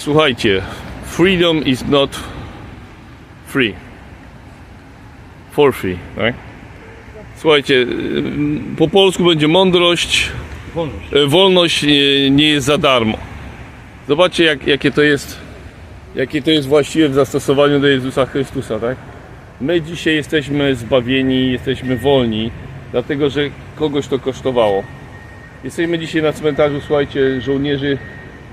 Słuchajcie, freedom is not free. For free, tak? Słuchajcie, y, po polsku będzie mądrość, Wolność. y, wolność nie, nie jest za darmo. Zobaczcie, jak, jakie to jest, jakie to jest właściwe w zastosowaniu do Jezusa Chrystusa, tak? My dzisiaj jesteśmy zbawieni, jesteśmy wolni, dlatego że kogoś to kosztowało. Jesteśmy dzisiaj na cmentarzu, słuchajcie, żołnierzy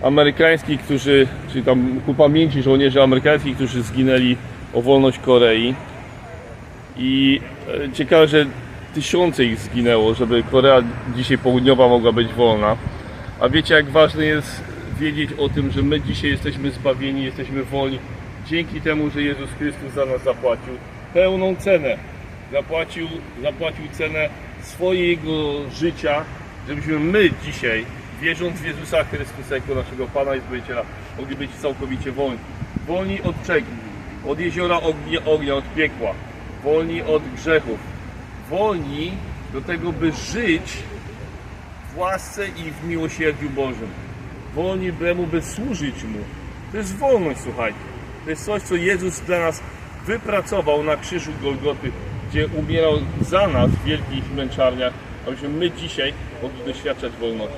amerykańskich, którzy, czyli tam ku pamięci żołnierzy amerykańskich, którzy zginęli o wolność Korei. I e, ciekawe, że tysiące ich zginęło, żeby Korea dzisiaj południowa mogła być wolna. A wiecie, jak ważne jest wiedzieć o tym, że my dzisiaj jesteśmy zbawieni, jesteśmy wolni dzięki temu, że Jezus Chrystus za nas zapłacił pełną cenę. Zapłacił, zapłacił cenę swojego życia, żebyśmy my dzisiaj, wierząc w Jezusa Chrystusa jako naszego Pana i Zbawiciela, mogli być całkowicie wolni. Wolni od czego? Od jeziora ognia, ognia, od piekła. Wolni od grzechów. Wolni do tego, by żyć w łasce i w miłosierdziu Bożym. Wolni Mu, by służyć Mu. To jest wolność, słuchajcie. To jest coś, co Jezus dla nas wypracował na krzyżu Golgoty, gdzie umierał za nas w wielkich męczarniach, abyśmy my dzisiaj mogli doświadczać wolności.